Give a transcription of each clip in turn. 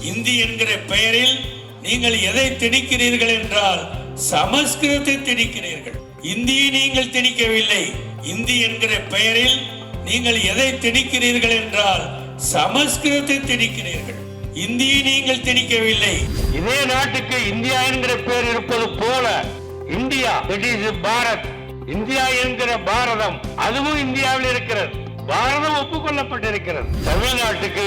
இந்தி என்கிற பெயரில் நீங்கள் எதை திணிக்கிறீர்கள் என்றால் சமஸ்கிருதத்தை திணிக்கிறீர்கள். இந்தியை நீங்கள் திணிக்கவில்லை. இந்தி என்கிற பெயரில் நீங்கள் எதை திணிக்கிறீர்கள் என்றால் சமஸ்கிருதத்தை திணிக்கிறீர்கள். இந்தியை நீங்கள் திணிக்கவில்லை. இதே நாட்டுக்கு இந்தியா என்கிற பெயர் இருப்பது போல India it is Bharat. India என்கிற பாரதம் அதுவும் இந்தியாவில் இருக்கிறது. பாரதம் ஒப்புக்கொள்ளப்பட்டிருக்கிறது. தமிழ்நாட்டுக்கு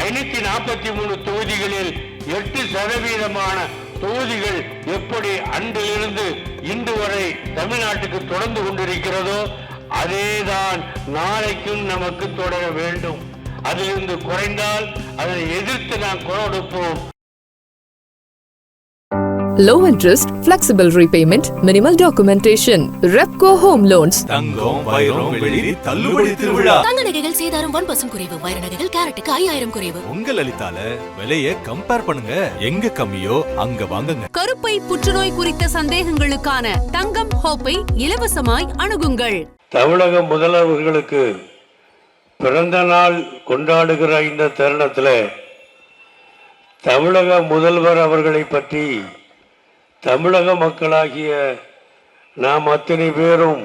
ஐநூத்தி நாற்பத்தி மூணு தொகுதிகளில் எட்டு சதவீதமான தொகுதிகள் எப்படி அன்றிலிருந்து இன்று வரை தமிழ்நாட்டுக்கு தொடர்ந்து கொண்டிருக்கிறதோ அதேதான் நாளைக்கும் நமக்கு தொடர வேண்டும். அதிலிருந்து குறைந்தால் அதனை எதிர்த்து நாம் குரல் கொடுப்போம். Low interest, flexible repayment, minimal documentation. Repco Home Loans. தங்கம் வைரம் வெள்ளி தள்ளுபடி திருவிழா. தங்க நகைகள் சேதாரம் ஒன் பர்சன்ட் குறைவு. வைர நகைகள் கேரட்டுக்கு ஐயாயிரம் குறைவு. உங்க லலிதால விலைய கம்பேர் பண்ணுங்க. எங்க கம்மியோ அங்க வாங்குங்க. கருப்பை புற்றுநோய் குறித்த சந்தேகங்களுக்கான தங்கம் ஹோப்பை இலவசமாய் அணுகுங்கள். தமிழக முதல்வர்களுக்கு பிறந்த நாள் கொண்டாடுகிற இந்த தருணத்தில் தமிழக முதல்வர் அவர்களை பற்றி தமிழக மக்களாகிய நாம் அத்தனை பேரும்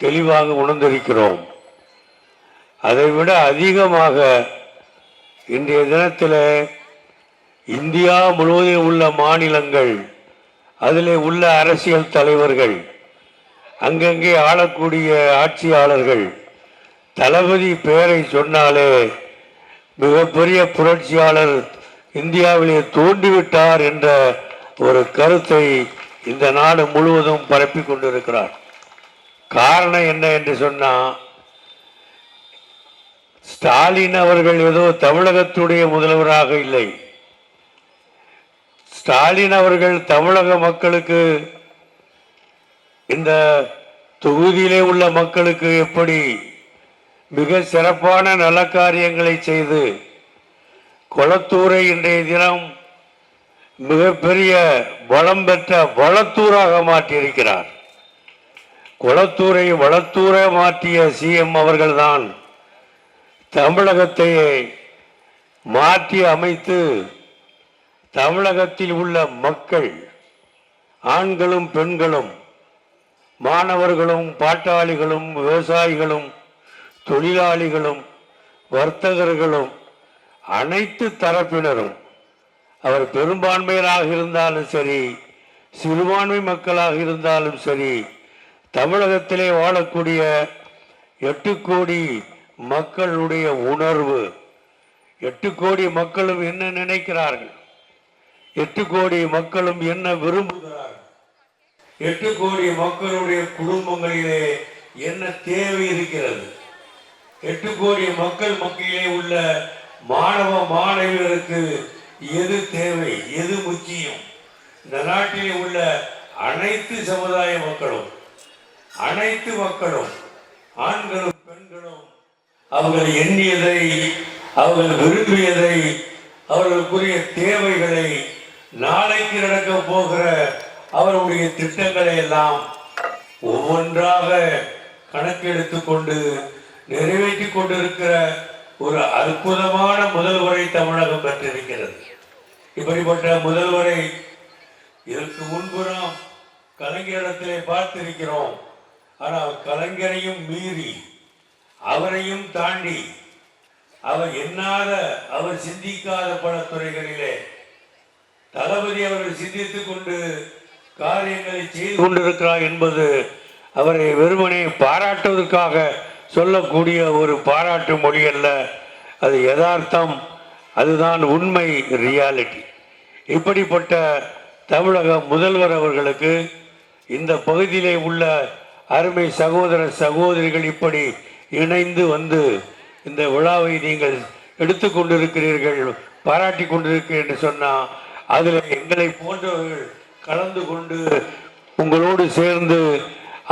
தெளிவாக உணர்ந்திருக்கிறோம். அதைவிட அதிகமாக இன்றைய தினத்தில் இந்தியா முழுவதும் உள்ள மாநிலங்கள் அதில் உள்ள அரசியல் தலைவர்கள் அங்கங்கே ஆளக்கூடிய ஆட்சியாளர்கள் தளபதி பெயரை சொன்னாலே மிகப்பெரிய புரட்சியாளர் இந்தியாவிலே தோண்டிவிட்டார் என்ற ஒரு கருத்தை இந்த நாடு முழுவதும் பரப்பி கொண்டிருக்கிறார். காரணம் என்ன என்று சொன்னா ஸ்டாலின் அவர்கள் ஏதோ தமிழகத்துடைய முதல்வராக இல்லை. ஸ்டாலின் அவர்கள் தமிழக மக்களுக்கு இந்த தொகுதியிலே உள்ள மக்களுக்கு எப்படி மிக சிறப்பான நல காரியங்களை செய்து கொளத்தூரை இன்றைய தினம் மிகப்பெரிய வளம் பெற்ற வளத்தூராக மாற்றியிருக்கிறார். குளத்தூரை வளத்தூர மாற்றிய சிஎம் அவர்கள்தான் தமிழகத்தை மாற்றி அமைத்து தமிழகத்தில் உள்ள மக்கள் ஆண்களும் பெண்களும் மாணவர்களும் பாட்டாளிகளும் விவசாயிகளும் தொழிலாளிகளும் வர்த்தகர்களும் அனைத்து தரப்பினரும் அவர் பெரும்பான்மையராக இருந்தாலும் சரி சிறுபான்மை மக்களாக இருந்தாலும் சரி தமிழகத்திலே வாழக்கூடிய எட்டு கோடி மக்களுடைய உணர்வு எட்டு கோடி மக்களும் என்ன நினைக்கிறார்கள்? எட்டு கோடி மக்களும் என்ன விரும்புகிறார்கள்? எட்டு கோடி மக்களுடைய குடும்பங்களிலே என்ன தேவை இருக்கிறது? எட்டு கோடி மக்கள் மத்தியிலே உள்ள மாணவ மாணவியருக்கு எது தேவை எது முக்கியம்? இந்த நாட்டிலே உள்ள அனைத்து சமுதாய மக்களும் அனைத்து மக்களும் ஆண்களும் பெண்களும் அவர்கள் எண்ணியதை அவர்கள் விரும்பியதை அவர்களுக்குரிய தேவைகளை நாளைக்கு நடக்க போகிற அவருடைய திட்டங்களை எல்லாம் ஒவ்வொன்றாக கணக்கெடுத்து கொண்டு நிறைவேற்றி கொண்டிருக்கிற ஒரு அற்புதமான முதல்வரை தமிழகம் பெற்றிருக்கிறது. இப்படிப்பட்ட முதல்வரை இதற்கு முன்பு நாம் கலைஞரிடத்திலே பார்த்திருக்கிறோம். ஆனால் கலைஞரையும் மீறி அவரையும் தாண்டி அவர் எண்ணாத அவர் சிந்திக்காத பல துறைகளிலே தளபதி அவர்கள் சிந்தித்துக் கொண்டு காரியங்களை செய்து கொண்டிருக்கிறார் என்பது அவரை வெறுமனே பாராட்டுவதற்காக சொல்லக்கூடிய ஒரு பாராட்டு மொழி அல்ல. அது யதார்த்தம். அதுதான் உண்மை ரியாலிட்டி இப்படிப்பட்ட தமிழக முதல்வர் அவர்களுக்கு இந்த பகுதியிலே உள்ள அருமை சகோதர சகோதரிகள் இப்படி இணைந்து வந்து இந்த விழாவை நீங்கள் எடுத்துக்கொண்டிருக்கிறீர்கள் பாராட்டி கொண்டிருக்கிறீர்கள் சொன்னால் அதில் எங்களை போன்றவர்கள் கலந்து கொண்டு உங்களோடு சேர்ந்து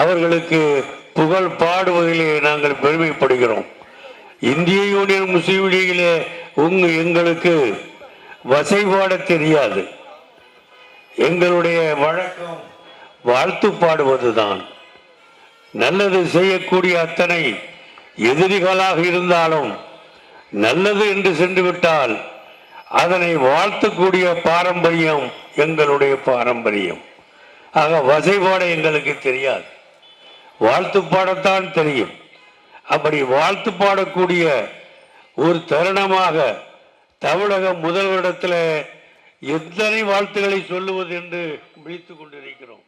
அவர்களுக்கு புகழ் பாடுவதிலே நாங்கள் பெருமைப்படுகிறோம். இந்திய யூனியன் முஸ்லீம் லீகிலே உங்க எங்களுக்கு வசைபாட தெரியாது. எங்களுடைய வழக்கம் வாழ்த்து பாடுவதுதான். நல்லது செய்யக்கூடிய அத்தனை எதிரிகளாக இருந்தாலும் நல்லது என்று சென்று விட்டால் அதனை வாழ்த்தக்கூடிய பாரம்பரியம் எங்களுடைய பாரம்பரியம். ஆக வசைபாட எங்களுக்கு தெரியாது. வாழ்த்து பாடத்தான் தெரியும். அப்படி வாழ்த்து பாடக்கூடிய ஒரு தருணமாக தமிழக முதல்வரிடத்தில் எத்தனை வாழ்த்துக்களை சொல்லுவது என்று விழித்து கொண்டிருக்கிறோம்.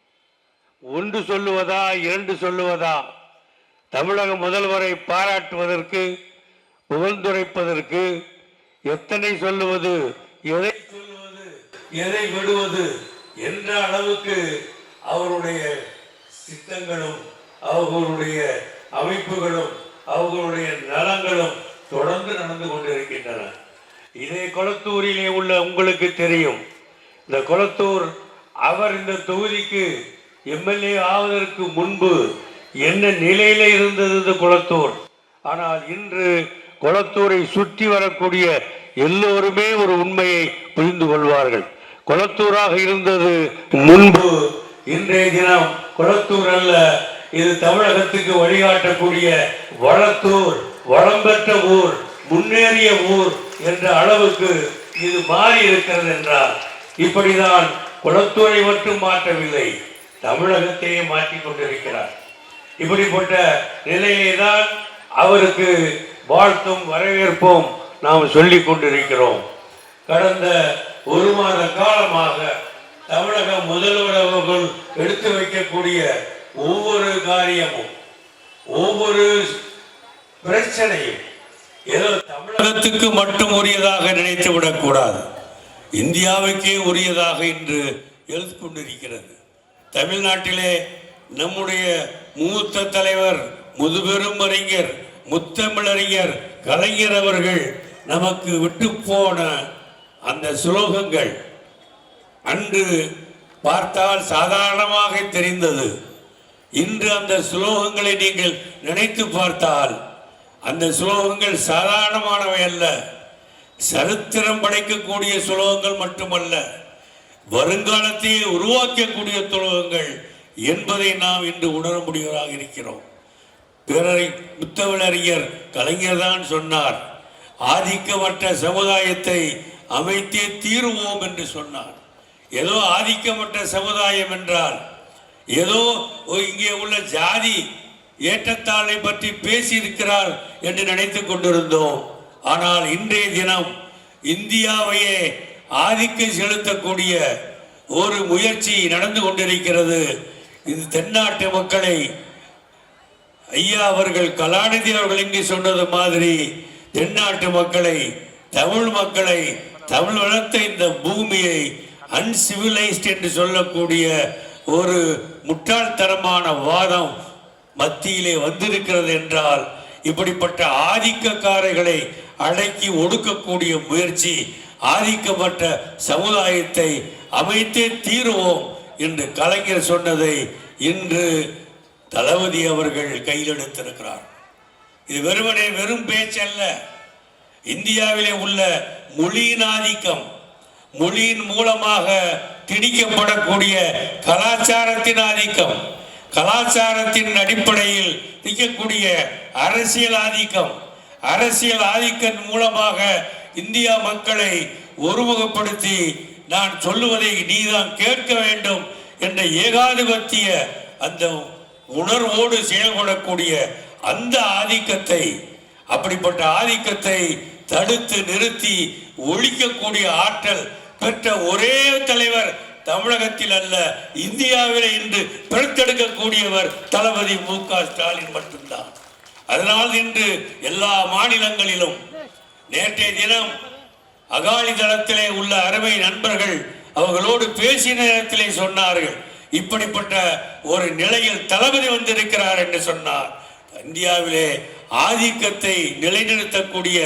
ஒன்று சொல்லுவதா இரண்டு சொல்லுவதா? தமிழக முதல்வரை பாராட்டுவதற்கு புகழ்ந்துரைப்பதற்கு எத்தனை சொல்லுவது எதை சொல்லுவது எதை விடுவது என்ற அளவுக்கு அவருடைய சித்தங்களும் அவர்களுடைய அமைப்புகளும் அவர்களுடைய நலங்களும் தொடர்ந்து நடந்து கொண்டிருக்கின்றன. இதே கொளத்தூரிலே உள்ள உங்களுக்கு தெரியும். இந்த கொளத்தூர் அவர் இந்த தொகுதிக்கு எம்எல்ஏ ஆவதற்கு முன்பு என்ன நிலையில இருந்தது இந்த குளத்தூர்? ஆனால் இன்று குளத்தூரை சுற்றி வரக்கூடிய எல்லோருமே ஒரு உண்மையை புரிந்து கொள்வார்கள். குளத்தூராக இருந்தது முன்பு. இன்றைய தினம் குளத்தூர் அல்ல இது தமிழகத்துக்கு வழிகாட்டக்கூடிய வளத்தூர் வளம் பெற்ற ஊர் முன்னேறிய ஊர் என்ற அளவுக்கு இது மாறி இருக்கிறது என்றால் இப்படிதான் குளத்தூரை மட்டும் மாற்றவில்லை தமிழகத்தையே மாற்றிக் கொண்டிருக்கிறார். இப்படிப்பட்ட நிலையை தான் அவருக்கு வாழ்த்தும் வரவேற்பும் நாம் சொல்லி கொண்டிருக்கிறோம். கடந்த ஒரு மாத காலமாக தமிழக முதல்வர் அவர்கள் எடுத்து வைக்கக்கூடிய ஒவ்வொரு காரியமும் ஒவ்வொரு பிரச்சனையும் ஏதோ தமிழகத்துக்கு மட்டும் உரியதாக நினைத்து விடக்கூடாது. இந்தியாவுக்கே உரியதாக இன்று எழுத்து கொண்டிருக்கிறது. தமிழ்நாட்டிலே நம்முடைய மூத்த தலைவர் முதுபெரும் அறிஞர் முத்தமிழறிஞர் கலைஞர் அவர்கள் நமக்கு விட்டு போன அந்த சுலோகங்கள் அன்று பார்த்தால் சாதாரணமாக தெரிந்தது. இன்று அந்த சுலோகங்களை நீங்கள் நினைத்து பார்த்தால் அந்த சுலோகங்கள் சாதாரணமானவை அல்ல. சரித்திரம் படைக்கக்கூடிய சுலோகங்கள் மட்டுமல்ல வருங்காலத்தையே உருவாக்கக்கூடிய துலோகங்கள் என்பதை நாம் இன்று உணர முடிவதாக இருக்கிறோம். பிறரை முத்தமிழறிஞர் கலைஞர் தான் சொன்னார் ஆதிக்கமற்ற சமுதாயத்தை அமைத்தே தீருவோம் என்று சொன்னார். ஏதோ ஆதிக்கமற்ற சமுதாயம் என்றால் ஏதோ ஓ, இங்கே உள்ள ஜாதி ஏற்றத்தாழை பற்றி பேசியிருக்கிறார் என்று நினைத்து கொண்டிருந்தோம். ஆனால் இன்றைய தினம் இந்தியாவையே ஆதிக்கம் செலுத்தக்கூடிய ஒரு முயற்சி நடந்து கொண்டிருக்கிறது. இது தென்னாட்டு மக்களை ஐயா அவர்கள் கலாநிதி அவர்கள் இங்கு சொன்னது மாதிரி தென்னாட்டு மக்களை தமிழ் மக்களை தமிழ் வளர்த்த இந்த பூமியை அன்சிவிலைஸ்ட் என்று சொல்லக்கூடிய ஒரு முட்டாள்தனமான வாதம் மத்தியிலே வந்திருக்கிறது என்றால் இப்படிப்பட்ட ஆதிக்கக்காரர்களை அடக்கி ஒடுக்கக்கூடிய முயற்சி ஆதிக்கப்பட்ட சமுதாயத்தை அமைத்தே தீருவோம் என்று கலைஞர் சொன்னதை இன்று தளபதி அவர்கள் கையிலெடுத்திருக்கிறார் இது வெறுமனே வெறும் பேச்சல்ல. இந்தியாவிலே உள்ள மொழியின் ஆதிக்கம் மொழியின் மூலமாக திணிக்கப்படக்கூடிய கலாச்சாரத்தின் ஆதிக்கம். கலாச்சாரத்தின் அடிப்படையில் நிற்கக்கூடிய அரசியல் ஆதிக்கம். அரசியல் ஆதிக்கம் மூலமாக இந்தியா மக்களை ஒருமுகப்படுத்தி நான் சொல்லுவதை நீதான் கேட்க வேண்டும் என்ற ஏகாதிபத்திய அந்த உணர்வோடு செயல்படக்கூடிய அந்த ஆதிக்கத்தை அப்படிப்பட்ட ஆதிக்கத்தை தடுத்து நிறுத்தி ஒழிக்கக்கூடிய ஆற்றல் பெற்ற ஒரே தலைவர் தமிழகத்தில் அல்ல இந்தியாவிலே இன்று பிறத்தெடுக்கக்கூடியவர் தளபதி மு க ஸ்டாலின் மட்டும்தான். அதனால் இன்று எல்லா மாநிலங்களிலும் நேற்றைய தினம் அகாலி தளத்திலே உள்ள அருமை நண்பர்கள் அவர்களோடு பேசிய நேரத்திலே சொன்னார்கள் இப்படிப்பட்ட ஒரு நிலையில் தளபதி வந்திருக்கிறார் என்று சொன்னார். இந்தியாவிலே ஆதிக்கத்தை நிலைநிறுத்தக்கூடிய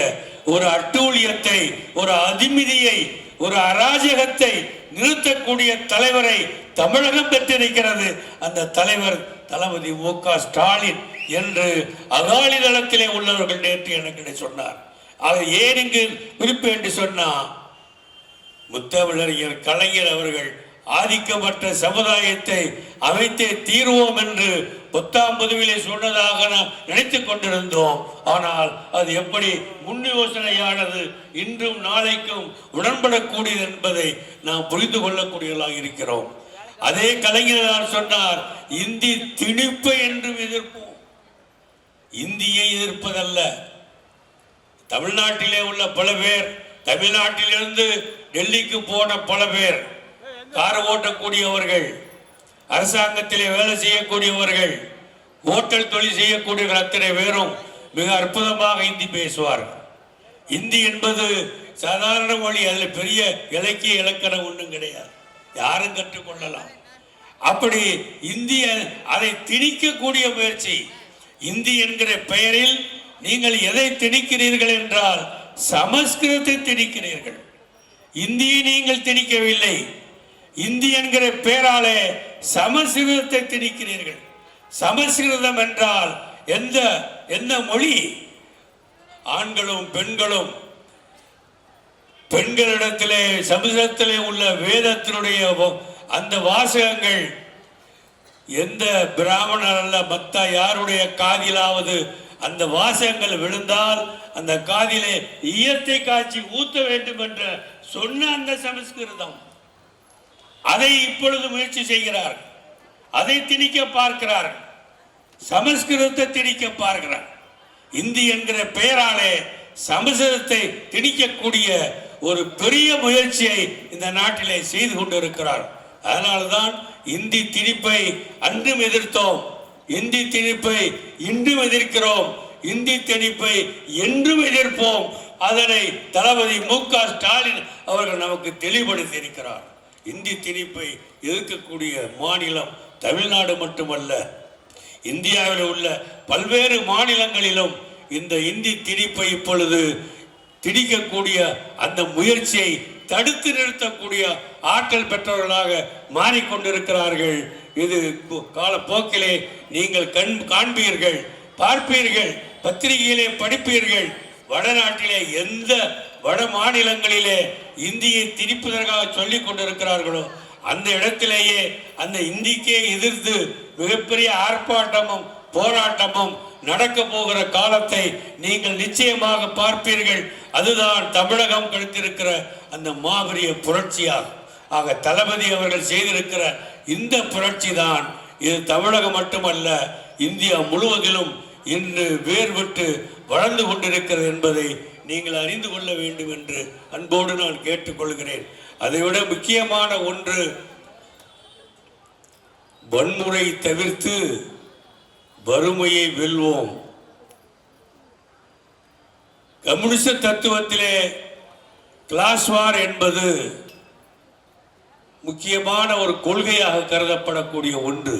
ஒரு அட்டூழியத்தை ஒரு அதிமிதியை ஒரு அராஜகத்தை நிறுத்தக்கூடிய தலைவரை தமிழகம் பெற்றிருக்கிறது. அந்த தலைவர் தளபதி மு க ஸ்டாலின் என்று அகாலி தளத்திலே உள்ளவர்கள் நேற்று எனக்கு சொன்னார். அதை ஏன் இங்கு குறிப்பு என்று சொன்னா முத்தமிழறிஞர் கலைஞர் அவர்கள் ஆதிக்கமற்ற சமுதாயத்தை அமைத்தே தீர்வோம் என்று பத்தாம் பதவியிலே சொன்னதாக நாம் நினைத்துக் கொண்டிருந்தோம். ஆனால் அது எப்படி முன் யோசனையானது இன்றும் நாளைக்கும் உடன்படக்கூடியது என்பதை நாம் புரிந்து கொள்ளக்கூடியவர்களாக இருக்கிறோம். அதே கலைஞர் சொன்னார் இந்தி திணிப்பு என்றும் எதிர்ப்போம். இந்தியை எதிர்ப்பதல்ல. தமிழ்நாட்டிலே உள்ள பல பேர் தமிழ்நாட்டிலிருந்து டெல்லிக்கு போன பல பேர் கார் ஓட்டக்கூடியவர்கள் அரசாங்கத்திலே வேலை செய்யக்கூடியவர்கள் ஹோட்டல் தொழில் செய்யக்கூடியவர்கள் அத்தனை பேரும் மிக அற்புதமாக இந்தி பேசுவார்கள். இந்தி என்பது சாதாரண மொழி அதில் பெரிய இலக்கிய இலக்கணம் ஒன்றும் கிடையாது. யாரும் கற்றுக்கொள்ளலாம். அப்படி இந்திய அதை திணிக்கக்கூடிய முயற்சி. இந்தி என்கிற பெயரில் நீங்கள் எதை திணிக்கிறீர்கள் என்றால் சமஸ்கிருதத்தை திணிக்கிறீர்கள். இந்தியை நீங்கள் திணிக்கவில்லை. இந்தி என்கிற பெயராலே சமஸ்கிருதத்தை திணிக்கிறீர்கள். சமஸ்கிருதம் என்றால் எந்த எந்த மொழி? ஆண்களும் பெண்களும். பெண்களிடத்திலே சமஸ்கிருதத்திலே உள்ள வேதத்தினுடைய அந்த வாசகங்கள் எந்த பிராமணர் அல்ல மத்த யாருடைய காதிலாவது அந்த வாசகங்கள் விழுந்தால் அந்த காதிலே ஈயத்தை காய்ச்சி ஊத்த வேண்டும் என்ற சொன்ன அந்த சமஸ்கிருதம். அதை இப்பொழுது முயற்சி செய்கிறார். அதை திணிக்க பார்க்கிறார்கள் சமஸ்கிருதத்தை திணிக்க பார்க்கிறார். இந்தி என்கிற பெயராலே சமஸ்கிருதத்தை திணிக்கக்கூடிய ஒரு பெரிய முயற்சியை இந்த நாட்டிலே செய்து கொண்டிருக்கிறார். அதனால்தான் இந்தி திணிப்பை அன்றும் எதிர்த்தோம். இந்தி திணிப்பை இன்றும் எதிர்க்கிறோம். இந்தி திணிப்பை என்றும் எதிர்ப்போம். அதனை தளபதி மு க ஸ்டாலின் அவர்கள் நமக்கு தெளிவுபடுத்தி இருக்கிறார் இந்தி திணிப்பை எதிர்க்கக்கூடிய மாநிலம் தமிழ்நாடு மட்டுமல்ல இந்தியாவில் உள்ள பல்வேறு மாநிலங்களிலும் இந்த இந்தி திணிப்பை இப்பொழுது திணிக்கக்கூடிய அந்த முயற்சியை தடுத்து நிறுத்தக்கூடிய ஆற்றல் பெற்றவர்களாக மாறிக்கொண்டிருக்கிறார்கள். இது கு- காலப்போக்கிலே நீங்கள் கண் காண்பீர்கள் பார்ப்பீர்கள் பத்திரிகையிலே படிப்பீர்கள். வடநாட்டிலே எந்த வட மாநிலங்களிலே இந்தியை திணிப்பதற்காக சொல்லிக் கொண்டிருக்கிறார்களோ அந்த இடத்திலேயே அந்த இந்திக்கே எதிர்த்து மிகப்பெரிய ஆர்ப்பாட்டமும் போராட்டமும் நடக்க போகிற காலத்தை நீங்கள் நிச்சயமாக பார்ப்பீர்கள். அதுதான் தமிழகம் கழித்திருக்கிற அந்த மாபெரிய புரட்சியாகும் ஆக தளபதி அவர்கள் செய்திருக்கிற இந்த புரட்சி தான் இது தமிழகம் மட்டுமல்ல இந்தியா முழுவதிலும் இன்று வேர் விட்டு வளர்ந்து கொண்டிருக்கிறது என்பதை நீங்கள் அறிந்து கொள்ள வேண்டும் என்று அன்போடு நான் கேட்டுக்கொள்கிறேன். அதைவிட முக்கியமான ஒன்று வன்முறை தவிர்த்து வறுமையை வெல்வோம். கம்யூனிச தத்துவத்திலே கிளாஸ் வார் என்பது முக்கியமான ஒரு கொள்கையாக கருதப்படக்கூடிய ஒன்று.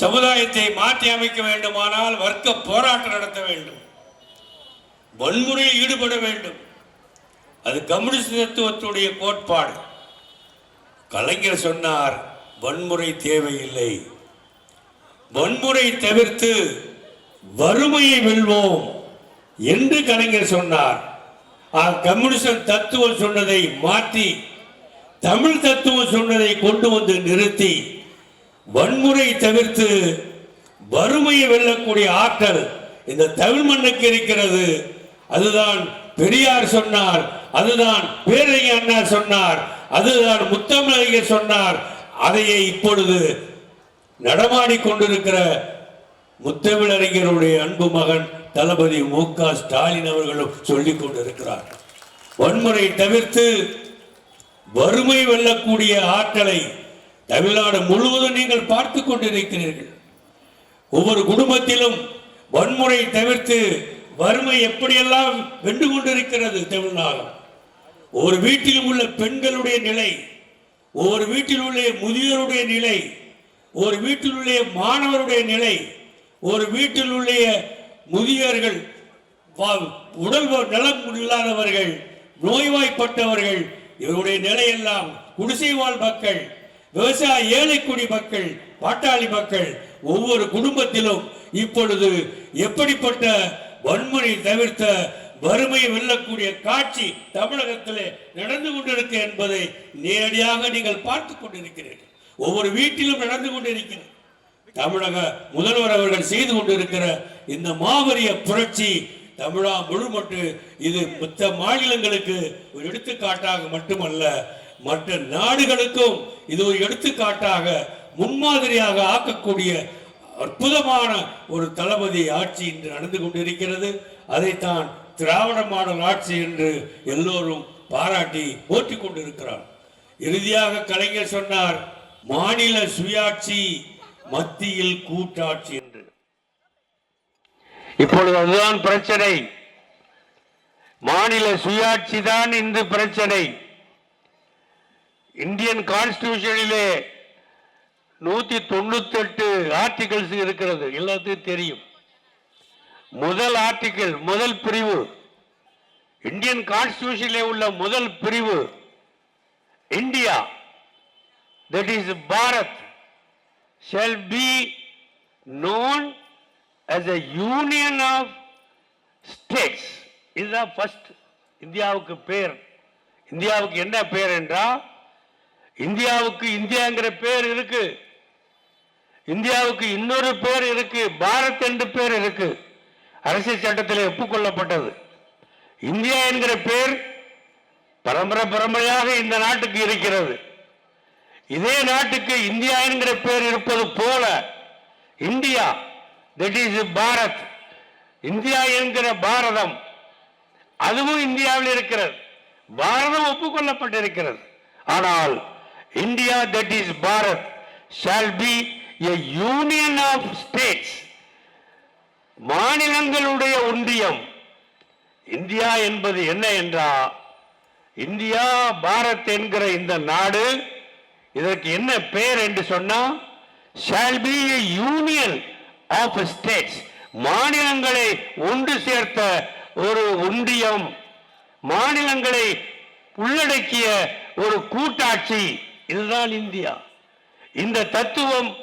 சமுதாயத்தை மாற்றி அமைக்க வேண்டுமானால் வர்க்க போராட்டம் நடத்த வேண்டும். வன்முறையில் ஈடுபட வேண்டும். அது கம்யூனிஸ்ட் தத்துவத்துடைய கோட்பாடு. கலைஞர் சொன்னார் வன்முறை தேவையில்லை. வன்முறை தவிர்த்து வறுமையை வெல்வோம் என்று கலைஞர் சொன்னார். ஆ, கம்யூனிசம் தத்துவம் சொன்னதை மாற்றி தமிழ் தத்துவம் சொன்னதை கொண்டு வந்து நிறுத்தி வன்முறை தவிர்த்து வறுமையை வெல்லக்கூடிய ஆற்றல் இந்த தமிழ் மண்ணுக்கு இருக்கிறது. அதுதான் பெரியார் சொன்னார் அதுதான் பேரறிஞர் அண்ணா சொன்னார் அதுதான் முத்தமிழறிஞர் சொன்னார். அதையே இப்பொழுது நடமாடி கொண்டிருக்கிற முத்தமிழறிஞருடைய அன்பு மகன் தளபதி மு க ஸ்டாலின் அவர்களும் சொல்லிக் கொண்டிருக்கிறார். வன்முறை தவிர்த்து வறுமை வெல்லக்கூடிய ஆற்றலை தமிழ்நாடு முழுவதும் நீங்கள் பார்த்து கொண்டிருக்கிறீர்கள். ஒவ்வொரு குடும்பத்திலும் வன்முறை தவிர்த்து வறுமை எப்படியெல்லாம் வென்று கொண்டிருக்கிறது தமிழ்நாடு ஒரு வீட்டில் உள்ள பெண்களுடைய நிலை ஒரு வீட்டில் உள்ள முதியோருடைய நிலை ஒரு வீட்டில் உள்ள மாணவருடைய நிலை ஒரு வீட்டில் உள்ள முதியோர்கள் உடல் நலம் இல்லாதவர்கள் நோய்வாய்ப்பட்டவர்கள் இவருடைய நிலையெல்லாம் குடிசை வாழ் மக்கள் விவசாய ஏழைக்குடி மக்கள் பாட்டாளி மக்கள் ஒவ்வொரு குடும்பத்திலும் இப்பொழுது எப்படிப்பட்ட வன்முறை தவிர்த்த வறுமையை வெல்லக்கூடிய காட்சி தமிழகத்திலே நடந்து கொண்டிருக்கு என்பதை நேரடியாக நீங்கள் பார்த்து கொண்டிருக்கிறீர்கள். ஒவ்வொரு வீட்டிலும் நடந்து கொண்டிருக்கிறது. தமிழக முதல்வர் அவர்கள் செய்து கொண்டிருக்கிற இந்த மாபெரிய புரட்சி தமிழா முழுமட்டு இது மற்ற மாநிலங்களுக்கு ஒரு எடுத்துக்காட்டாக மட்டுமல்ல மற்ற நாடுகளுக்கும் இது ஒரு எடுத்துக்காட்டாக முன்மாதிரியாக ஆக்கக்கூடிய அற்புதமான ஒரு தளபதி ஆட்சி இன்று நடந்து கொண்டிருக்கிறது. அதைத்தான் திராவிட மாடல் ஆட்சி என்று எல்லோரும் பாராட்டி போற்றி கொண்டிருக்கிறார். இறுதியாக கலைஞர் சொன்னார் மாநில சுயாட்சி மத்தியில் கூட்டாட்சி என்று. இப்பொழுது அதுதான் பிரச்சனை. மாநில சுயாட்சி தான் இன்று பிரச்சனை. இந்தியன் கான்ஸ்டியூஷனிலே நூத்தி தொண்ணூத்தி எட்டு ஆர்டிகல்ஸ் இருக்கிறது. எல்லாத்துக்கும் தெரியும். முதல் ஆர்டிகிள் முதல் பிரிவு. இந்தியன் கான்ஸ்டிடியூஷனிலே உள்ள முதல் பிரிவு. India that is Bharat shall be known as a union of states இதுதான் ஃபர்ஸ்ட் இந்தியாவுக்கு பேர். இந்தியாவுக்கு என்ன பேர் என்றால் இந்தியாவுக்கு இந்தியாங்கிற பேர் இருக்குது இந்தியாவுக்கு இன்னொரு பேர் இருக்கு பாரத் என்று பேர் இருக்கு. அரசியல் சட்டத்தில் ஒப்புக்கொள்ளப்பட்டது இந்தியா என்கிற பேர் பரம்பரை பரம்பரையாக இந்த நாட்டுக்கு இருக்கிறது. இதே நாட்டுக்கு இந்தியா என்கிற பேர் இருப்பது போல India that is Bharat. India என்கிற பாரதம் அதுவும் இந்தியாவில் இருக்கிறது. பாரதம் ஒப்புக்கொள்ளப்பட்டிருக்கிறது ஆனால் India that is Bharat shall be a union of states மாநிலங்களுடைய ஒன்றியம். இந்தியா என்பது என்ன என்றால் இந்தியா பாரத் என்கிற இந்த நாடு இதற்கு என்ன பெயர் என்று சொன்னா shall be a union of states மாநிலங்களை ஒன்று சேர்த்த ஒரு ஒன்றியம் மாநிலங்களை உள்ளடக்கிய ஒரு கூட்டாட்சி. இதுதான் இந்தியா. இந்த தத்துவம்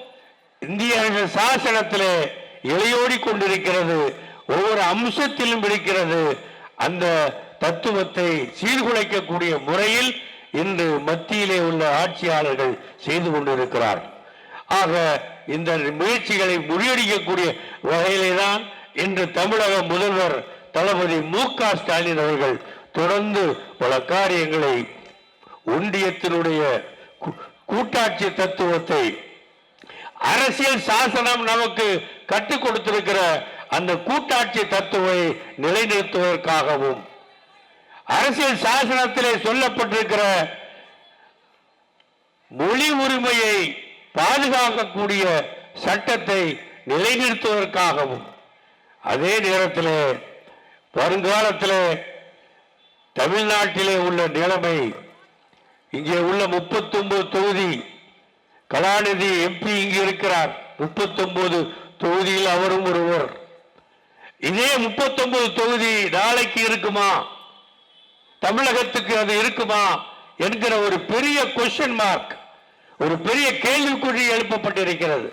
இந்திய சாசனத்திலே இளையோடி கொண்டிருக்கிறது. ஒவ்வொரு அம்சத்திலும் இருக்கிறது. அந்த தத்துவத்தை சீர்குலைக்கக்கூடிய முறையில் இன்று மத்தியிலே உள்ள ஆட்சியாளர்கள் செய்து கொண்டிருக்கிறார். ஆக இந்த முயற்சிகளை முறியடிக்கக்கூடிய வகையிலே தான் இன்று தமிழக முதல்வர் தளபதி மு க ஸ்டாலின் அவர்கள் தொடர்ந்து பல காரியங்களை ஒன்றியத்தினுடைய கூட்டாட்சி தத்துவத்தை அரசியல் சாசனம் நமக்கு கற்றுக் கொடுத்திருக்கிற அந்த கூட்டாட்சி தத்துவை நிலைநிறுத்துவதற்காகவும் அரசியல் சாசனத்திலே சொல்லப்பட்டிருக்கிற மொழி உரிமையை பாதுகாக்கக்கூடிய சட்டத்தை நிலைநிறுத்துவதற்காகவும் அதே நேரத்தில் வருங்காலத்தில் தமிழ்நாட்டிலே உள்ள நிலைமை இங்கே உள்ள 39 தொகுதி கலாநிதி எம்பி இங்கு இருக்கிறார். 39 தொகுதியில் அவரும் ஒருவர். இதே 39 தொகுதி நாளைக்கு இருக்குமா? தமிழகத்துக்கு அது இருக்குமா? என்கிற ஒரு பெரிய கொஸ்டின் மார்க் ஒரு பெரிய கேள்விக்குறி எழுப்பப்பட்டிருக்கிறது.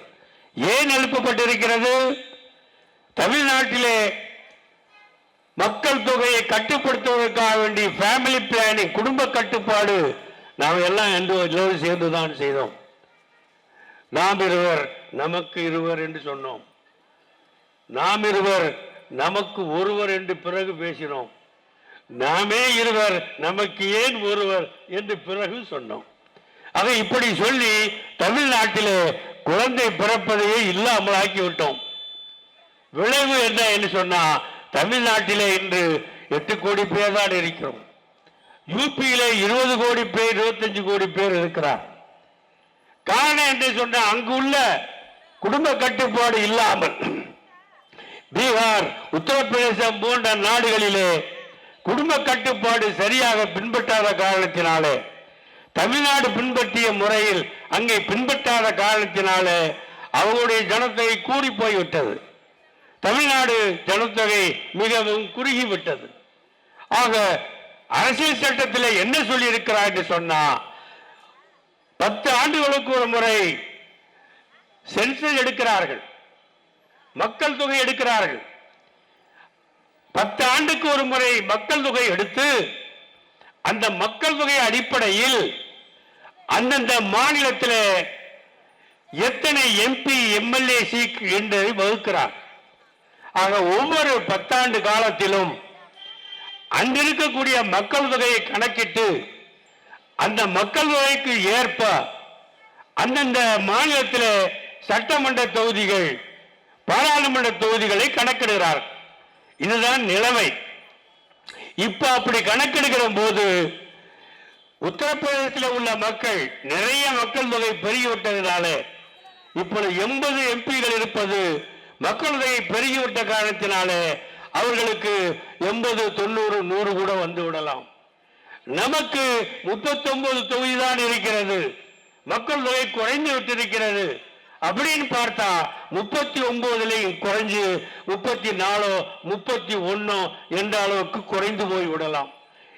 ஏன் எழுப்பப்பட்டிருக்கிறது? தமிழ்நாட்டிலே மக்கள் தொகையை கட்டுப்படுத்துவதற்காக வேண்டிய ஃபேமிலி பிளானிங் குடும்ப கட்டுப்பாடு நாம் எல்லாம் எல்லோரும் சேர்ந்து தான் செய்தோம். நாம் இருவர் நமக்கு இருவர் என்று சொன்னோம். நாம் இருவர் நமக்கு ஒருவர் என்று பிறகு பேசினோம். நாமே இருவர் நமக்கு ஏன் ஒருவர் என்று பிறகு சொன்னோம். ஆக இப்படி சொல்லி தமிழ்நாட்டிலே குழந்தை பிறப்பதையே இல்லாமல் ஆக்கி விட்டோம் விளைவு என்ன என்று சொன்னா தமிழ்நாட்டிலே இன்று எட்டு கோடி பேர் தான் இருக்கிறோம். யூபியிலே இருபது கோடி பேர் இருபத்தஞ்சு கோடி பேர் இருக்கிறார். காரணம் என்று சொன்னா அங்குள்ள குடும்ப கட்டுப்பாடு இல்லாமல். பீகார் உத்தரப்பிரதேசம் போன்ற நாடுகளிலே குடும்ப கட்டுப்பாடு சரியாக பின்பற்றாத காரணத்தினாலே தமிழ்நாடு பின்பற்றிய முறையில் அங்கே பின்பற்றாத காரணத்தினாலே அவங்களுடைய ஜனத்தொகை கூடி போய்விட்டது தமிழ்நாடு ஜனத்தொகை மிகவும் குறுகி விட்டது ஆக அரசியல் சட்டத்தில் என்ன சொல்லியிருக்கிறார் என்று சொன்னால் பத்து ஆண்டுகளுக்கு ஒரு முறை சென்சஸ் எடுக்கிறார்கள். மக்கள் தொகை எடுக்கிறார்கள். பத்து ஆண்டுக்கு ஒரு முறை மக்கள் தொகை எடுத்து அந்த மக்கள் தொகை அடிப்படையில் அந்தந்த மாநிலத்தில் எத்தனை எம்பி எம்எல்ஏ சீட் என்று வகுக்கிறார். ஆக ஒவ்வொரு பத்தாண்டு காலத்திலும் அங்கிருக்கக்கூடிய மக்கள் தொகையை கணக்கிட்டு அந்த மக்கள் தொகைக்கு ஏற்ப அந்தந்த மாநிலத்தில் சட்டமன்ற தொகுதிகள் பாராளுமன்ற தொகுதிகளை கணக்கிடுகிறார் இதுதான் நிலைமை. இப்ப அப்படி கணக்கெடுக்கிற போது உத்தரப்பிரதேசத்தில் உள்ள மக்கள் நிறைய மக்கள் தொகை பெருகிவிட்டதுனால இப்பொழுது எண்பது எம்பிகள் இருப்பது மக்கள் தொகை பெருகிவிட்ட காரணத்தினாலே அவர்களுக்கு எண்பது தொண்ணூறு நூறு கூட வந்து விடலாம். நமக்கு முப்பத்தி ஒன்பது தொகுதி தான் இருக்கிறது. மக்கள் தொகை குறைந்து விட்டிருக்கிறது. அப்படின்னு பார்த்தா முப்பத்தி ஒன்பதுலையும் குறைஞ்சு முப்பத்தி நாலோ முப்பத்தி ஒன்னோ என்ற அளவுக்கு குறைந்து போய் விடலாம்.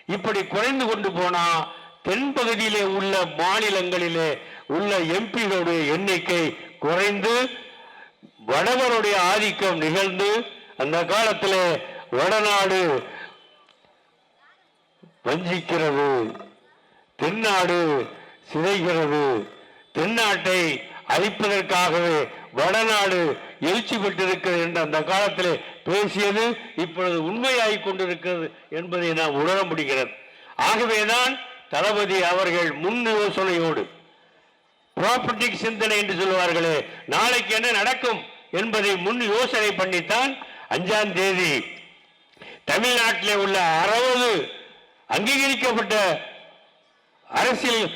இப்படி குறைந்து கொண்டு போனா தென்பகுதியிலே உள்ள மாநிலங்களிலே உள்ள எம்பிகளுடைய எண்ணிக்கை குறைந்து வடவருடைய ஆதிக்கம் நிகழ்ந்து அந்த காலத்திலே வடநாடு வஞ்சிக்கிறது. தென்னாடு சிதைகிறது. தென்னாட்டை அழிப்பதற்காகவே வடநாடு எழுச்சி பெற்றிருக்கிறது என்று அந்த காலத்திலே பேசியது இப்பொழுது உண்மையாகிக் கொண்டிருக்கிறது என்பதை நாம் உணர முடிகிறது. ஆகவேதான் தளபதி அவர்கள் முன் யோசனையோடு ப்ராப்பர்ட்டி சிந்தனை என்று சொல்லுவார்களே நாளைக்கு என்ன நடக்கும் என்பதை முன் யோசனை பண்ணித்தான் அஞ்சாம் தேதி தமிழ்நாட்டிலே உள்ள அறுபது அங்கீகரிக்கப்பட்ட அரசியல்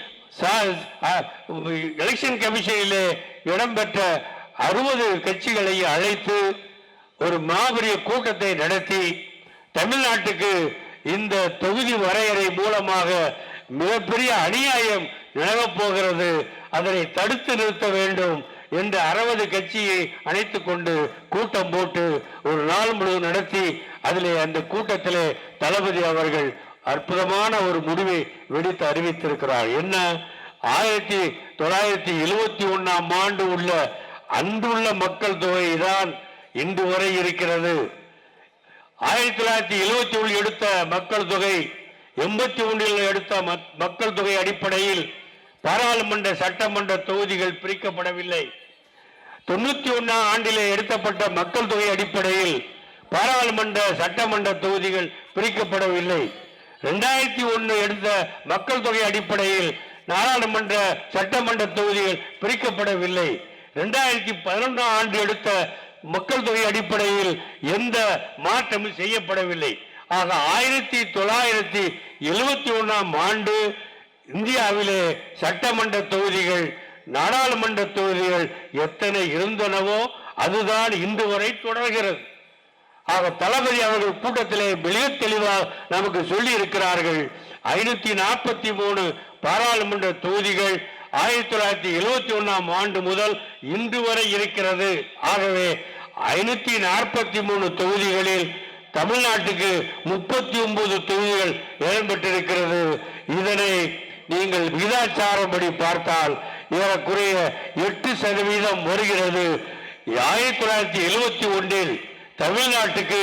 எலெக்ஷன் கமிஷனிலே இடம்பெற்ற அறுபது கட்சிகளை அழைத்து ஒரு மாபெரிய கூட்டத்தை நடத்தி தமிழ்நாட்டுக்கு இந்த தொகுதி வரையறை மூலமாக மிகப்பெரிய அநியாயம் நிலவப் போகிறது. அதனை தடுத்து நிறுத்த வேண்டும் என்று அறுபது கட்சியை அணைத்துக் கொண்டு கூட்டம் போட்டு ஒரு நாள் முழுவதும் நடத்தி அதிலே அந்த கூட்டத்திலே தளபதி அவர்கள் அற்புதமான ஒரு முடிவை வெடித்து அறிவித்திருக்கிறார். என்ன? ஆயிரத்தி தொள்ளாயிரத்தி எழுபத்தி ஒன்னாம் ஆண்டு உள்ள அன்றுள்ள மக்கள் தொகை தான் இன்று வரை இருக்கிறது. ஆயிரத்தி தொள்ளாயிரத்தி எழுபத்தி ஒன்று எடுத்த மக்கள் தொகை எண்பத்தி ஒன்றில் எடுத்த மக்- மக்கள் தொகை அடிப்படையில் பாராளுமன்ற சட்டமன்ற தொகுதிகள் பிரிக்கப்படவில்லை. தொண்ணூத்தி ஒன்னாம் ஆண்டிலே எடுக்கப்பட்ட மக்கள் தொகை அடிப்படையில் பாராளுமன்ற சட்டமன்ற தொகுதிகள் பிரிக்கப்படவில்லை. ரெண்டாயிரத்தி ஒன்று எடுத்த மக்கள் தொகை அடிப்படையில் நாடாளுமன்ற சட்டமன்ற தொகுதிகள் பிரிக்கப்படவில்லை. ரெண்டாயிரத்தி பதினொன்றாம் ஆண்டு எடுத்த மக்கள் தொகை அடிப்படையில் எந்த மாற்றமும் செய்யப்படவில்லை. ஆக ஆயிரத்தி தொள்ளாயிரத்தி எழுபத்தி ஒன்றாம் ஆண்டு இந்தியாவிலே சட்டமன்ற தொகுதிகள் நாடாளுமன்ற தொகுதிகள் எத்தனை இருந்தனவோ அதுதான் இன்று வரை தொடர்கிறது. ஆக தளபதி அவர்கள் கூட்டத்திலே மிக தெளிவாக நமக்கு சொல்லி இருக்கிறார்கள் ஐநூத்தி நாற்பத்தி மூணு பாராளுமன்ற தொகுதிகள் ஆயிரத்தி தொள்ளாயிரத்தி எழுபத்தி ஒன்னாம் ஆண்டு முதல் இன்று வரை இருக்கிறது. ஆகவே ஐநூத்தி நாற்பத்தி மூணு தொகுதிகளில் தமிழ்நாட்டுக்கு முப்பத்தி ஒன்பது தொகுதிகள் இடம்பெற்றிருக்கிறது இதனை நீங்கள் விகிதாச்சாரப்படி பார்த்தால் ஏறக்குறைய எட்டு சதவீதம் வருகிறது. ஆயிரத்தி தொள்ளாயிரத்தி எழுபத்தி ஒன்றில் தமிழ்நாட்டுக்கு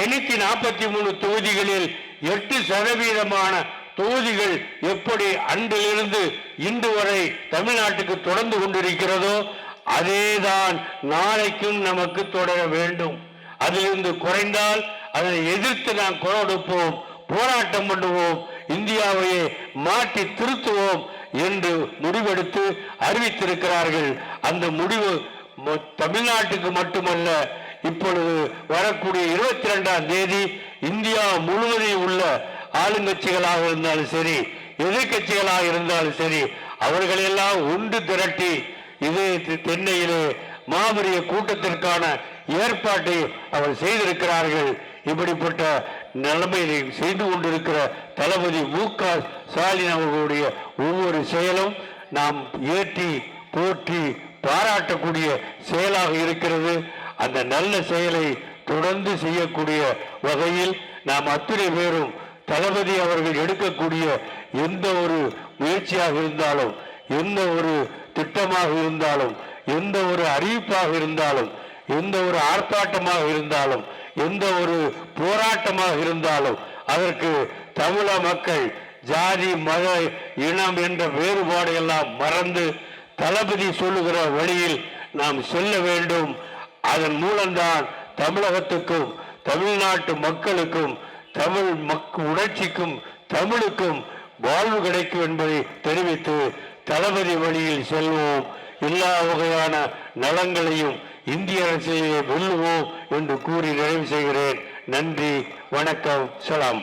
ஐநூத்தி நாற்பத்தி மூணு தொகுதிகளில் எட்டு சதவீதமான தொகுதிகள் எப்படி அன்றிலிருந்து இன்று வரை தமிழ்நாட்டுக்கு தொடர்ந்து கொண்டிருக்கிறதோ அதேதான் நாளைக்கும் நமக்கு தொடர வேண்டும். அதிலிருந்து குறைந்தால் அதனை எதிர்த்து நாம் குரல் கொடுப்போம் போராட்டம் பண்ணுவோம் இந்தியாவையே மாற்றி திருத்துவோம் என்று முடிவெடுத்து அறிவித்திருக்கிறார்கள். அந்த முடிவு தமிழ்நாட்டுக்கு மட்டுமல்ல இப்பொழுது வரக்கூடிய இருபத்தி ரெண்டாம் தேதி இந்தியா முழுவதும் உள்ள ஆளுங்கட்சிகளாக இருந்தாலும் சரி எதிர்கட்சிகளாக இருந்தாலும் சரி அவர்களெல்லாம் ஒன்று திரட்டி இதே தெ- தென்னையிலே மாபெரிய கூட்டத்திற்கான ஏற்பாட்டை அவர் செய்திருக்கிறார்கள். இப்படிப்பட்ட நிலைமையை செய்து கொண்டிருக்கிற தளபதி மு க ஸ்டாலின் அவர்களுடைய ஒவ்வொரு செயலும் நாம் ஏற்றி போற்றி பாராட்டக்கூடிய செயலாக இருக்கிறது. அந்த நல்ல செயலை தொடர்ந்து செய்யக்கூடிய வகையில் நாம் அத்தனை பேரும் தளபதி அவர்கள் எடுக்கக்கூடிய எந்த ஒரு முயற்சியாக இருந்தாலும் எந்த ஒரு திட்டமாக இருந்தாலும் எந்த ஒரு அறிவிப்பாக இருந்தாலும் எந்த ஒரு ஆர்ப்பாட்டமாக இருந்தாலும் எந்த ஒரு போராட்டமாக இருந்தாலும் அதற்கு தமிழ மக்கள் ஜாதி மத இனம் என்ற வேறுபாடு எல்லாம் மறந்து தளபதி சொல்லுகிற வழியில் நாம் செல்ல வேண்டும். அதன் மூலம்தான் தமிழகத்துக்கும் தமிழ்நாட்டு மக்களுக்கும் தமிழ் மக் உணர்ச்சிக்கும் தமிழுக்கும் வாழ்வு கிடைக்கும் என்பதை தெரிவித்து தளபதி வழியில் செல்வோம். எல்லா வகையான நலங்களையும் இந்திய அரசையே வெல்லுவோம் என்று கூறி நிறைவு செய்கிறேன். நன்றி வணக்கம் சலாம்.